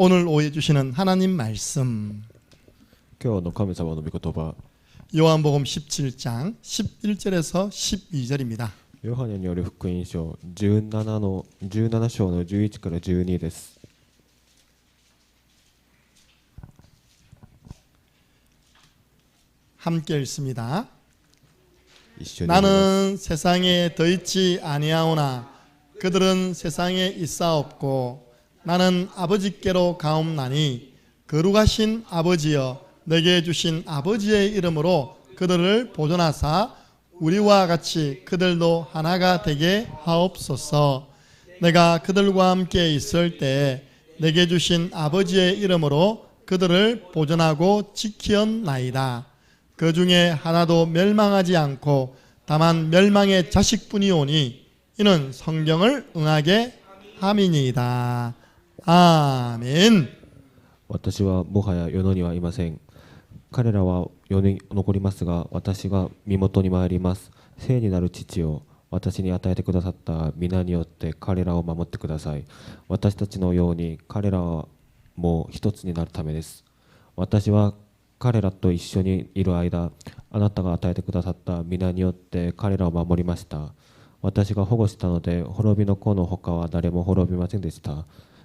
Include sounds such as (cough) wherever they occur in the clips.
오늘 오해 주시는 하나님 말씀 今日の神様の御言葉 요한복음 17장 11절에서 12절입니다. ヨハネによる福音書17の17章の11から12です 함께 읽습니다. 一緒に読みます 나는 세상에 더 있지 아니하오나 그들은 세상에 있사옵고 나는 아버지께로 가옵나니 거룩하신 아버지여 내게 주신 아버지의 이름으로 그들을 보존하사 우리와 같이 그들도 하나가 되게 하옵소서 내가 그들과 함께 있을 때 내게 주신 아버지의 이름으로 그들을 보존하고 지키었나이다 그 중에 하나도 멸망하지 않고 다만 멸망의 자식뿐이 오니 이는 성경을 응하게 함이니이다. 아 멘. 私はもはや世のにはいません。彼らは世に残りますが私が身元に参ります。聖になる父を私に与えてくださった皆によって彼らを守ってください。私たちのように彼らはもう一つになるためです。私は彼らと一緒にいる間あなたが与えてくださった皆によって彼らを守りました。私が保護したので滅びの子の他は誰も滅びませんでした。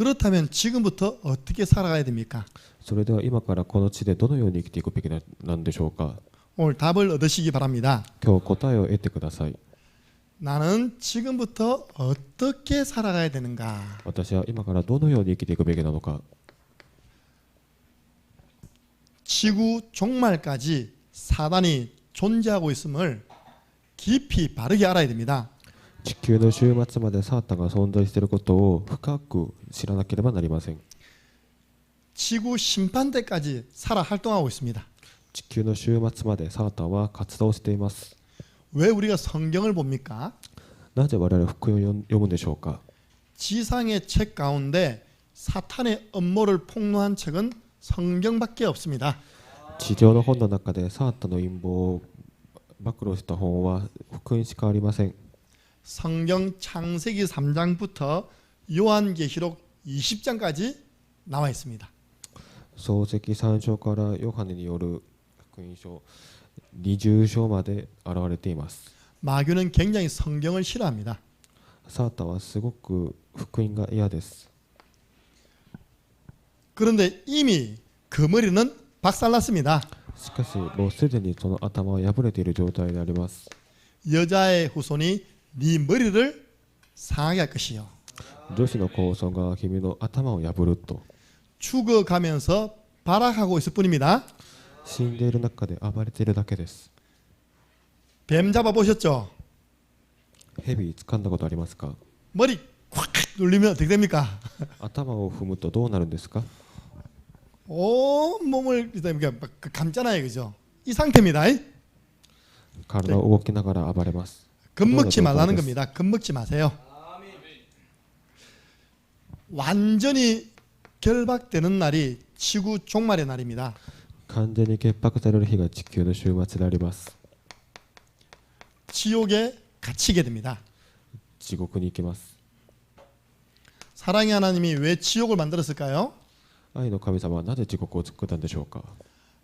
그렇다면 지금부터 어떻게 살아가야 됩니까? それでは今からこの地でどのように生きていくべきななんでしょうか 오늘 답을 얻으시기 바랍니다. 今日答えを得てください 나는 지금부터 어떻게 살아가야 되는가? 私は今からどのように生きていくべきなのか 지구 종말까지 사단이 존재하고 있음을 깊이 바르게 알아야 됩니다. 地球の終末までサータンが存在していることを深く知らなければなりません 지구 심판 때까지 살아 활동하고 있습니다. 地球の終末までサータンは活動しています 왜 우리가 성경을 봅니까? なぜ我々は福音を読読むんでしょうか 지상의 책 가운데 사탄의 음모를 폭로한 책은 성경밖에 없습니다. 地上の本の中でサータンの陰謀を暴露した本は福音しかありません 성경 창세기 3장부터 요한계시록 20장까지 나와 있습니다. 漱石三章からヨハネによる福音書20章まで現れています 마귀는 굉장히 성경을 싫어합니다. サータンはすごく福音が嫌です 그런데 이미 그 머리는 박살났습니다. しかしもうすでにその頭は破れている状態であります 여자의 후손이 네 머리를 상하게 할 것이요. 女子の子孫が君の頭を破ると 죽어가면서 발악하고 있을 뿐입니다. 死んでいる中で暴れているだけです 뱀 잡아 보셨죠? 蛇掴んだことありますか 머리 콱 눌리면 어떻게 됩니까? 頭を踏むとどうなるんですか 온 몸을 이렇게 막 감잖아요, 그죠? 이 상태입니다. 이? 体を動きながら暴れます 겁먹지 말라는 그거는 겁니다. 겁먹지 마세요. 완전히 결박되는 날이 지구 종말의 날입니다. 完全に潔白される日が地球の終末であります 지옥에 갇히게 됩니다. 地獄に行きます 사랑의 하나님이 왜 지옥을 만들었을까요? 愛の神様はなぜ地獄を作ったんでしょうか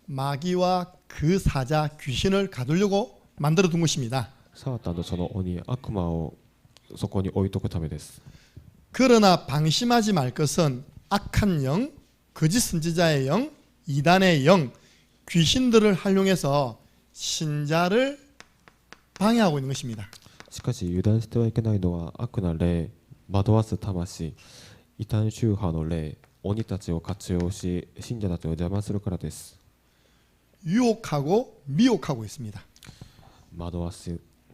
마귀와 그 사자 귀신을 가두려고 만들어 둔 것입니다. サータンとその鬼悪魔をそこに置いとくためです 그러나 방심하지 말 것은 악한 영, 거짓 선지자의 영, 이단의 영, 귀신들을 활용해서 신자를 방해하고 있는 것입니다. しかし油断してはいけないのは悪な霊惑わす魂異端宗派の霊鬼たちを活用し信者たちを邪魔するからです 유혹하고 미혹하고 있습니다. 惑わす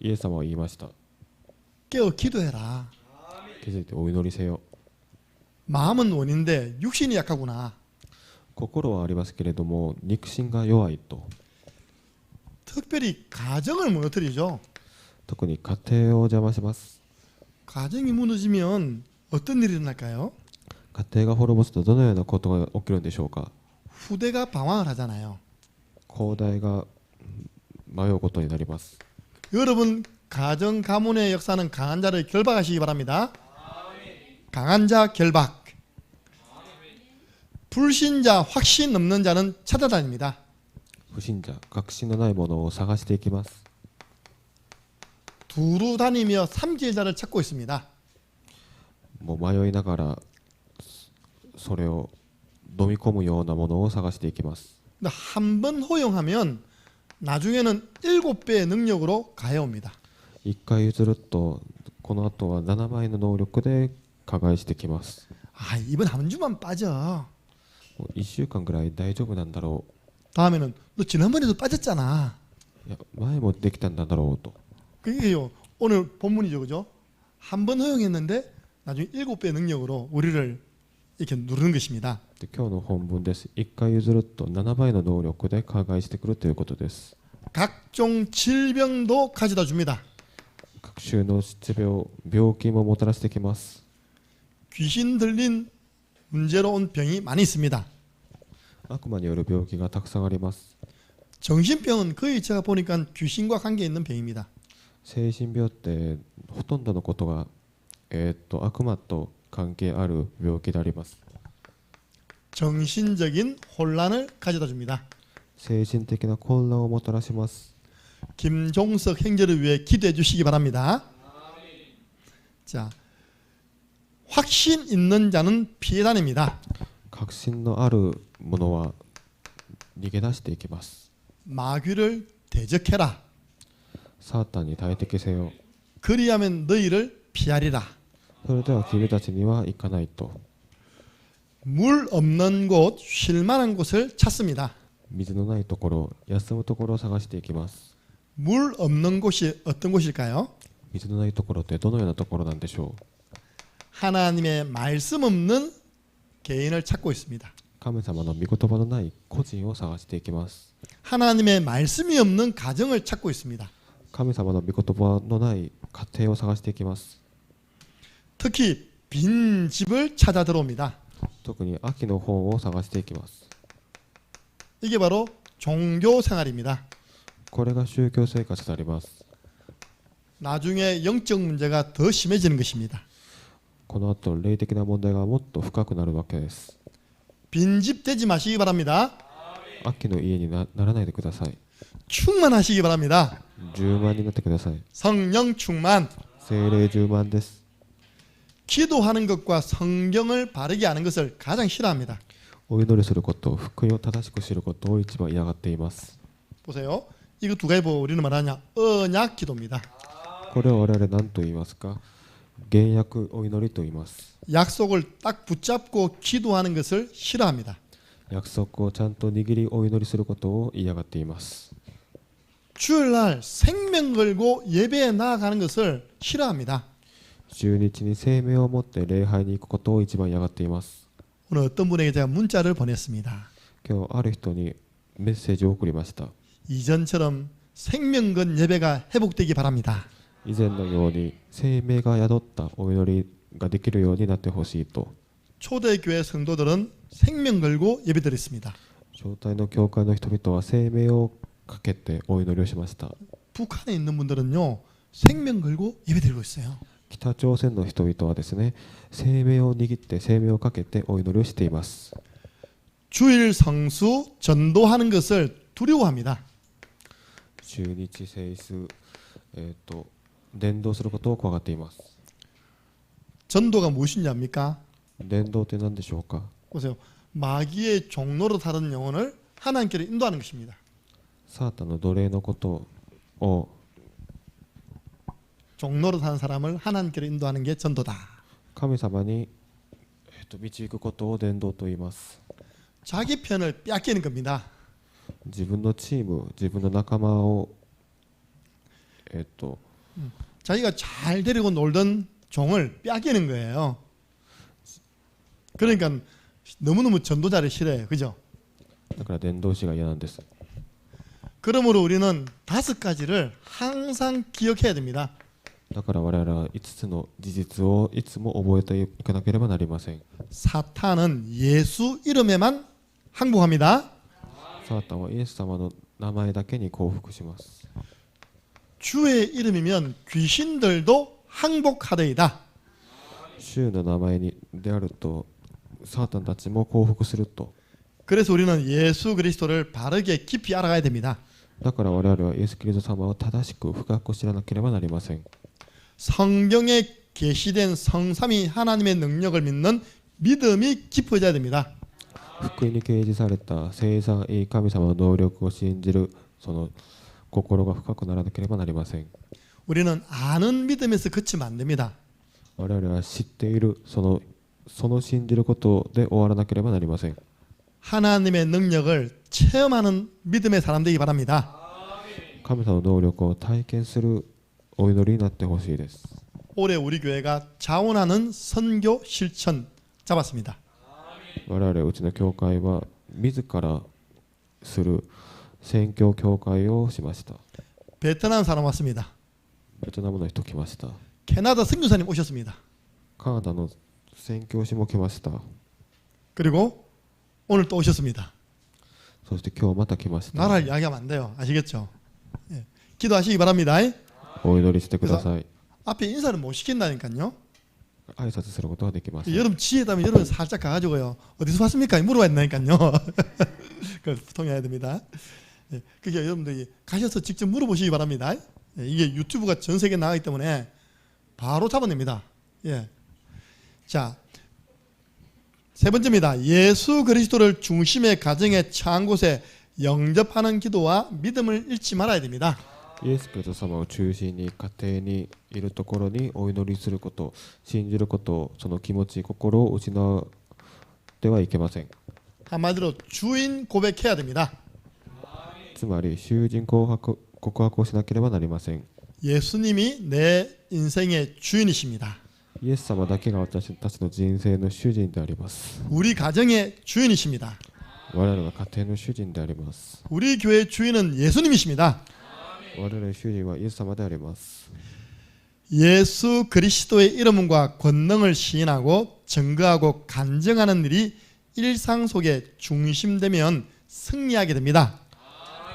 イエス様は言いました 깨어 기도해라. 気づいてお祈りせよ 마음은 원인데 육신이 약하구나. 心はありますけれども肉親が弱いと 특별히 가정을 무너뜨리죠. 特に家庭を邪魔します 가정이 무너지면 어떤 일이 일어날까요? 家庭が滅ぼすとどのようなことが起きるんでしょうか 후대가 방황을 하잖아요. 後代がうん迷うことになります 여러분 가정 가문의 역사는 강한 자를 결박하시기 바랍니다. 강한 자 결박. 불신자 확신 없는 자는 찾아다닙니다. 不信者確信のないものを探していきます 두루 다니며 삼지자를 찾고 있습니다. もう迷いながらそれを飲み込むようなものを探していきます 한 번 허용하면 나중에는 일곱 배의 능력으로 가해옵니다. 一回譲るとこの後は7倍の能力で加害してきます 아 이번 한 주만 빠져. 1週間ぐらい大丈夫なんだろ 다음에는 너 지난번에도 빠졌잖아. ういや前もできたんだろうと 그게요. 오늘 본문이죠, 그죠? 한 번 허용했는데 나중에 일곱 배 능력으로 우리를 이렇게 누르는 것입니다. で今日の本文です1回譲ると7倍の能力で加害してくるということです 각종 질병도 가져다 줍니다. 各種の疾病病気ももたらしてきます 귀신 들린 문제로 온 병이 많이 있습니다. 悪魔による病気がたくさんあります 정신병은 거의 제가 보니까 귀신과 관계 있는 병입니다. 精神病ってほとんどのことが、えーっと悪魔と関係ある病気であります 정신적인 혼란을 가져다 줍니다. 精神的な混乱をもたらします 김종석 행제를 위해 기도해 주시기 바랍니다. 자, 확신 있는 자는 피해 다닙니다. 確信のあるものは逃げ出していきます 마귀를 대적해라. サータンに大敵せよ 그리하면 너희를 피하리라. それでは君たちには行かないと 물 없는 곳, 쉴 만한 곳을 찾습니다. 水のないところ休むところを探していきます 물 없는 곳이 어떤 곳일까요? 水のないところってどのようなところなんでしょう 하나님의 말씀 없는 개인을 찾고 있습니다. 神様の御言葉のない個人を探していきます 하나님의 말씀이 없는 가정을 찾고 있습니다. 神様の御言葉のない家庭を探していきます 특히 빈 집을 찾아 들어옵니다. 特に秋の本を探していきます 이게 바로 종교 생활입니다. これが宗教生活であります 나중에 영적 문제가 더 심해지는 것입니다. この後霊的な問題がもっと深くなるわけです 빈집 되지 마시기 바랍니다. 秋の家になならないでください 충만하시기 바랍니다. 10万になってください 성령 충만. 精霊10万です 기도하는 것과 성경을 바르게 아는 것을 가장 싫어합니다. お祈りすること福音を正しく知ることを一番嫌がっています 보세요. 이거 두 가지 보고 우리는 말하냐? 언약 기도입니다. これを我々何と言いますか原約お祈りと言います 약속을 딱 붙잡고 기도하는 것을 싫어합니다. 約束をちゃんと握りお祈りすることを嫌がっています 주일날 생명 걸고 예배에 나아가는 것을 싫어합니다. 中日に生命を持って礼拝に行くことを一番嫌がっています 오늘 어떤 분에게 제가 문자를 보냈습니다. 今日ある人にメッセージを送りました 이전처럼 생명건 예배가 회복되기 바랍니다. 以前のように生命が宿ったお祈りができるようになってほしいと 초대교회 성도들은 생명 걸고 예배드렸습니다. 招待の教会の人々は生命をかけてお祈りをしました 북한에 있는 분들은요 생명 걸고 예배드리고 있어요. 北朝鮮の人々はですね生命を握って生命をかけてお祈りをしています 주일 성수 전도하는 것을 두려워합니다. 中日聖数えっ、と伝道することを怖がっています 전도가 무엇인지 압니까? 伝道って何でしょうか 보세요. 마귀의 종로로 다른 영혼을 하나님께로 인도하는 것입니다. サータンの奴隷のことを 종로로 사는 사람을 하나님께로 인도하는 게 전도다. 神様に、えっと導くことを伝道と言います 자기 편을 빼앗기는 겁니다. 自分のチーム自分の仲間をえっと 자기가 잘 데리고 놀던 종을 빼앗기는 거예요. 그러니까 너무너무 전도자를 싫어해요. 그죠? だから伝道師が嫌なんです 그러므로 우리는 다섯 가지를 항상 기억해야 됩니다. だから我々は5つの事実をいつも覚えていかなければなりません 사탄은 예수 이름에만 항복합니다. サータンはイエス様の名前だけに降伏します 주의 이름이면 귀신들도 항복하되이다. 主の名前にであるとサータンたちも降伏すると 그래서 우리는 예수 그리스도를 바르게 깊이 알아가야 됩니다. だから我々はイエス・キリスト様を正しく深く知らなければなりません 성경에 계시된 성삼위 하나님의 능력을 믿는 믿음이 깊어져야 됩니다. 福音に掲示された聖三位神様の能力を信じるその心が深くならなければなりません 우리는 아는 믿음에서 그치면 안 됩니다. 我々は知っているそのその信じることで終わらなければなりません 하나님의 능력을 체험하는 믿음의 사람 되기 바랍니다. 神様の能力を体験する お祈りになってほしいです 올해 우리 교회가 자원하는 선교 실천 잡았습니다. 我々うちの教会は自らする宣教教会をしました 베트남 사람 왔습니다. ベトナムの人来ました 캐나다 선교사님 오셨습니다. カナダの宣教師も来ました 그리고 오늘 또 오셨습니다. そして今日また来ました 나라를 이야기하면 안 돼요. 아시겠죠? 예. 기도하시기 바랍니다. お祈りしてください 앞에 인사를 못 시킨다니까요. 挨拶することはできません 여러분 지혜다면 여러분 살짝 가가지고요. 어디서 왔습니까? 물어봐야 된다니까요. (laughs) 그걸 통해야 됩니다. 예. 그게 여러분들이 가셔서 직접 물어보시기 바랍니다. 예. 이게 유튜브가 전 세계에 나가기 때문에 바로 잡아냅니다. 예. 자, 세 번째입니다. 예수 그리스도를 중심의 가정에 처한 곳에 영접하는 기도와 믿음을 잃지 말아야 됩니다. イエス・キリスト様を中心に家庭にいるところにお祈りすること信じることその気持ち心を失ってはいけません 한마디로 주인 고백해야 됩니다. つまり囚人告白告白をしなければなりません 예수님이 내 인생의 주인이십니다. イエス様だけが私たちの人生の主人であります 우리 가정의 주인이십니다. 我々の家庭の主人であります 우리 교회 주인은 예수님이십니다. 我々の主人はイエス様であります 예수 그리스도의 이름과 권능을 시인하고 증거하고 간증하는 일이 일상 속에 중심되면 승리하게 됩니다.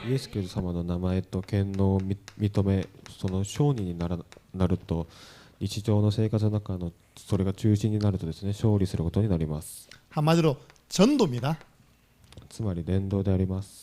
イエス・キリスト様の名前と権能をみ認めその商人にならなると日常の生活の中のそれが中心になるとですね勝利することになります 한마디로 전도입니다. つまり伝道であります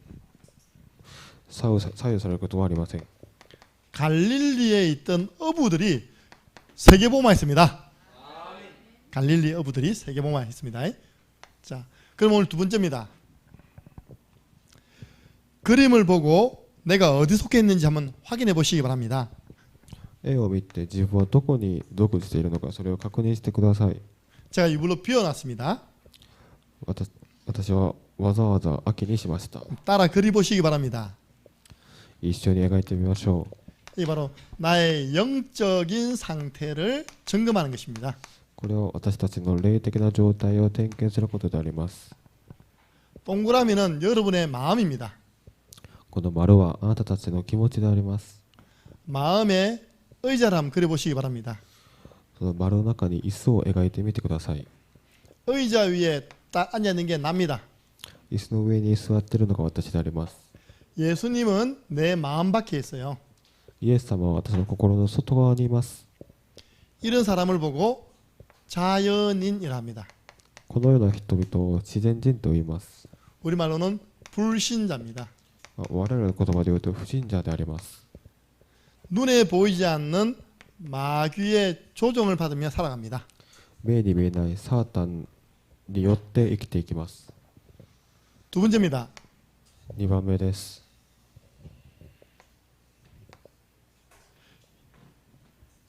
左右さ左右されることはありません 갈릴리에 있던 어부들이 세계보마했습니다. 갈릴리 어부들이 세계보마했습니다. 자, 그럼 오늘 두 번째입니다. 그림을 보고 내가 어디 속해 있는지 한번 확인해 보시기 바랍니다. 絵を見て自分はどこに属しているのかそれを確認してください 제가 이불로 비워놨습니다. 私私はわざわざ秋にしました 따라 그리 보시기 바랍니다. 一緒に描いてみましょう 이 바로 나의 영적인 상태를 점검하는 것입니다. これを私たちの霊的な状態を点検することであります 동그라미는 여러분의 마음입니다. この丸はあなたたちの気持ちであります 마음에 의자를 한번 그려보시기 바랍니다. その丸の中に椅子を描いてみてください 의자 위에 딱 앉아 있는 게 납니다. 椅子の上に座っているのが私であります 예수님은 내 마음 밖에 있어요. イエス様は私の心の外側にいます 이런 사람을 보고 자연인이라 합니다. このような人々を自然人と言います 우리말로는 불신자입니다. あ我々の言葉で言うと不信者であります 눈에 보이지 않는 마귀의 조종을 받으며 살아갑니다. 目に見えないサータンによって生きていきます 두 번째입니다. 2番目です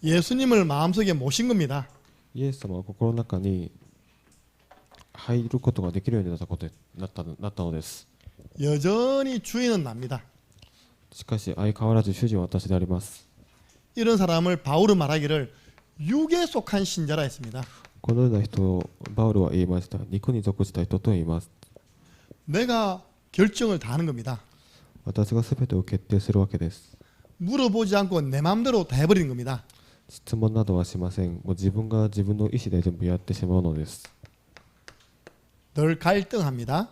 예수님을 마음속에 모신 겁니다. イエス様は心の中に入ることができるようになったことなったのなったのです 여전히 주인은 납니다. しかし相変わらず主人は私であります 이런 사람을 바울은 말하기를 육에 속한 신자라 했습니다. このような人をバウルは言いました肉に属した人と言います 내가 결정을 다 하는 겁니다. 私が全てを決定するわけです 물어보지 않고 내 마음대로 다 해버리는 겁니다. 質問などはしませんもう自分が自分の意思で全部やってしまうのです 늘 갈등합니다.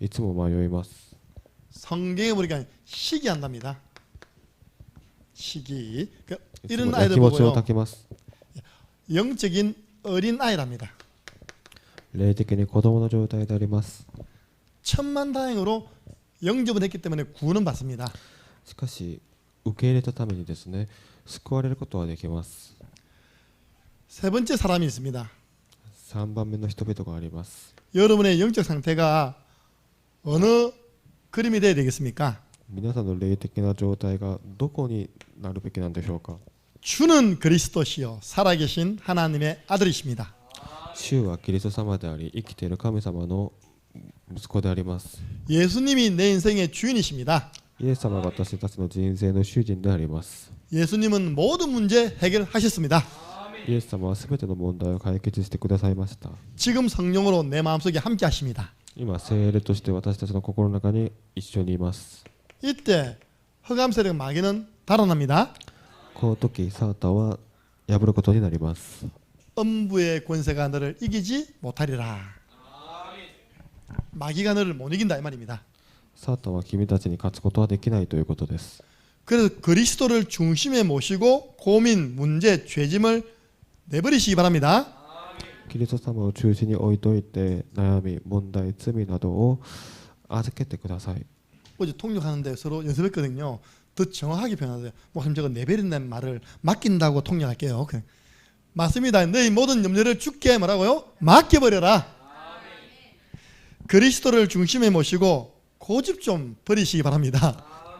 いつも迷います 성경에 보니까 시기한답니다. 시기. 그 いつ 이런 も 아이들 気持ちを 보고요. 炊きます 영적인 어린 아이랍니다. 霊的に子供の状態であります 천만다행으로 영접을 했기 때문에 구원은 받습니다. しかし受け入れたためにですね 救われることはできます 세 번째 사람이 있습니다. 3番目の人々があります 여러분의 영적 상태가 어느 그림이 돼야 되겠습니까? 皆さんの霊的な状態がどこになるべきなんでしょうか 주는 그리스도시요 살아계신 하나님의 아들이십니다. 主はキリスト様であり生きている神様の息子であります 예수님이 내 인생의 주인이십니다. イエス様が私たちの人生の主人であります 예수님은 모든 문제 해결하셨습니다. イエス様は全ての問題を解決してくださいました 지금 성령으로 내 마음속에 함께 하십니다. 今聖霊として私たちの心の中に一緒にいます 이때 흑암 세력 마귀는 달아납니다. この時サータンは破ることになります 음부의 권세가 너를 이기지 못하리라. 마귀가 너를 못 이긴다 이 말입니다. サータンは君たちに勝つことはできないということです 그래서 그리스도를 중심에 모시고 고민, 문제, 죄짐을 내버리시기 바랍니다. キリスト様を中心に置いといて悩み問題罪などを預けてください 어제 통역하는데 서로 연습했거든요. 더 정확하게 표현하세요. 목사님 저거 내버린다는 말을 맡긴다고 통역할게요. 그냥. 맞습니다. 너희 모든 염려를 죽게 뭐라고요? 맡겨버려라. 그리스도를 중심에 모시고 고집 좀 버리시기 바랍니다.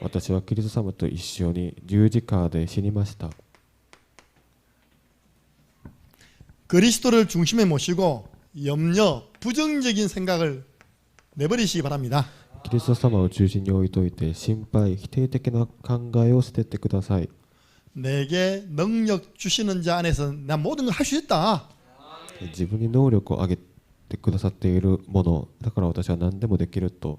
私はキリスト様と一緒に十字架で死にました 그리스도를 중심에 모시고 염려, 부정적인 생각을 내버리시기 바랍니다. キリスト様を中心に置いといて心配否定的な考えを捨ててください 내게 능력 주시는 자 안에서 나 모든 걸 할 수 있다. 自分に能力を上げてくださっているものだから私は何でもできると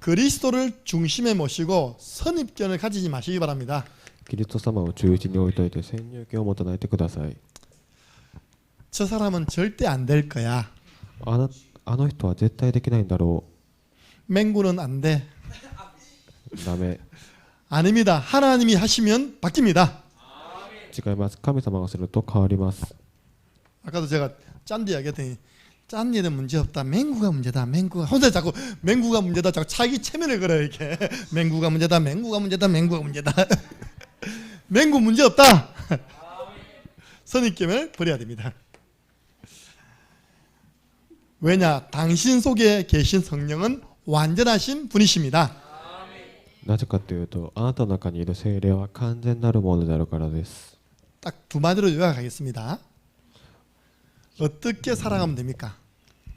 그리스도를 중심에 모시고 선입견을 가지지 마시기 바랍니다. キリスト様を中心に置いといて先入観を持たないでください 저 사람은 절대 안 될 거야. あなあの人は絶対できないんだろ 맹구는 안 돼. うダメ 아닙니다. 하나님이 하시면 바뀝니다. 違います神様がすると変わります 아까도 제가 짠디 얘기했더니 짠디는 문제 없다. 맹구가 문제다. 맹구가 혼자 자꾸 맹구가 문제다. 자꾸 자기 체면을 걸어요 이렇게. (laughs) 맹구가 문제다. 맹구가 문제다. 맹구가 문제다. (laughs) 맹구 문제 없다. (laughs) 선입견을 버려야 됩니다. 왜냐? 당신 속에 계신 성령은 완전하신 분이십니다. なぜかというとあなたの中にいる精霊は完全なるものであるからです 딱 두 마디로 요약하겠습니다. 어떻게 살아가면 됩니까?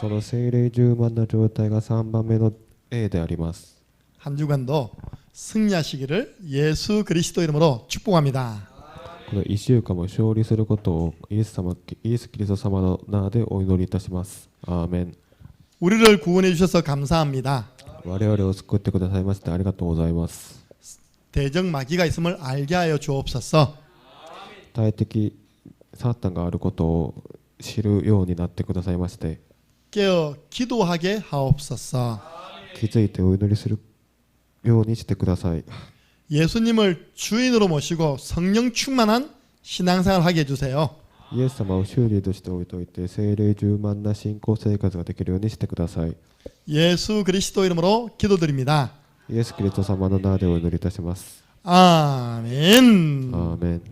その精霊充満な状態が3番目の A であります 한 주간도 승리하시기를 예수 그리스도 이름으로 축복합니다. この1週間も勝利することをイエス様イエス・キリスト様の名でお祈りいたしますアーメン 우리를 구원해 주셔서 감사합니다. 我々を救ってくださいましてありがとうございます 대적 마귀가 있음을 알게 하여 주옵소서. 大敵サータンがあることを知るようになってくださいまして 깨어 기도하게 하옵소서. 気づいてお祈りするようにしてください 예수님을 주인으로 모시고 성령 충만한 신앙생활 하게 해주세요. イエス様を修理として置いといて精霊充満な信仰生活ができるようにしてください 예수 그리스도 이름으로 기도드립니다. イエス・キリスト様の名でお祈りいたします 아멘. アーメン